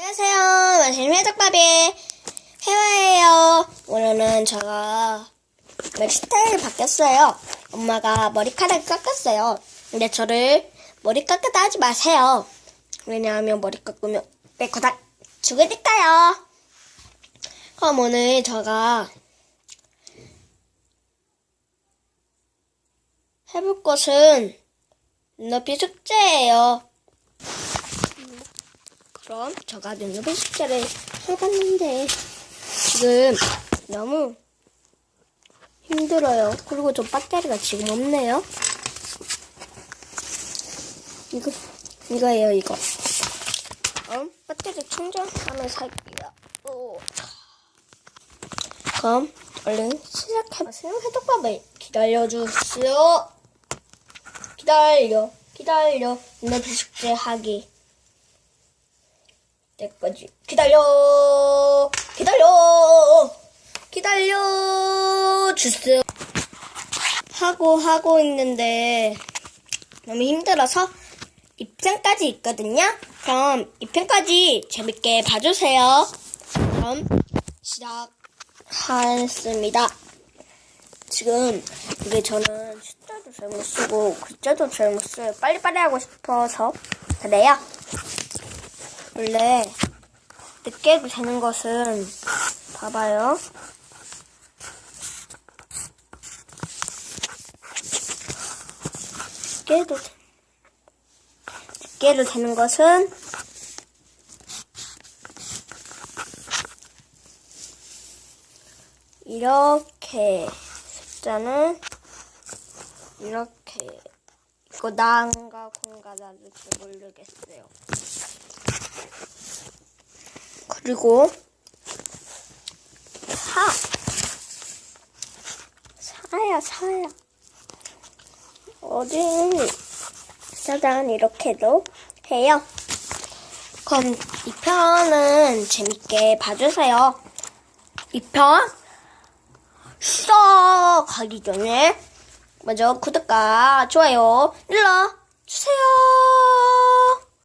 안녕하세요. 맛있는 회적밥의 해와예요. 오늘은 제가 머리 스타일이 바뀌었어요. 엄마가 머리카락을 깎았어요. 근데 저를 머리 깎았다 하지 마세요. 왜냐하면 머리 깎으면 빼고닥 죽으니까요. 그럼 오늘 제가 해볼 것은 눈높이 숙제예요. 그럼 제가 눈높이 숙제를 해봤는데 지금 너무 힘들어요. 그리고 저 배터리가 지금 없네요. 이거 이거예요 이거. 어? 배터리 충전하면서 할게요. 오. 그럼 얼른 시작해보세요. 해독밥을 기다려주세요. 기다려, 기다려. 눈높이 숙제 하기. 때까지. 기다려. 기다려. 기다려. 주세요. 하고 하고 있는데 너무 힘들어서 2편까지 있거든요? 그럼 2편까지 재밌게 봐주세요. 그럼 시작하겠습니다. 지금 이게 저는 숫자도 잘못 쓰고 글자도 잘못 써요. 빨리빨리 하고 싶어서. 그래요 원래 늦게 되는 것은 봐봐요. 늦게 해도 돼- 늦게 해도 되는 것은 이렇게 숫자는 이렇게 이거 나인가 공가 나를 잘 모르겠어요. 그리고 사 사야 사야 어디 짜잔 이렇게도 해요. 그럼 이 편은 재밌게 봐주세요. 이편 시작하기 전에 먼저 구독과 좋아요 눌러 주세요.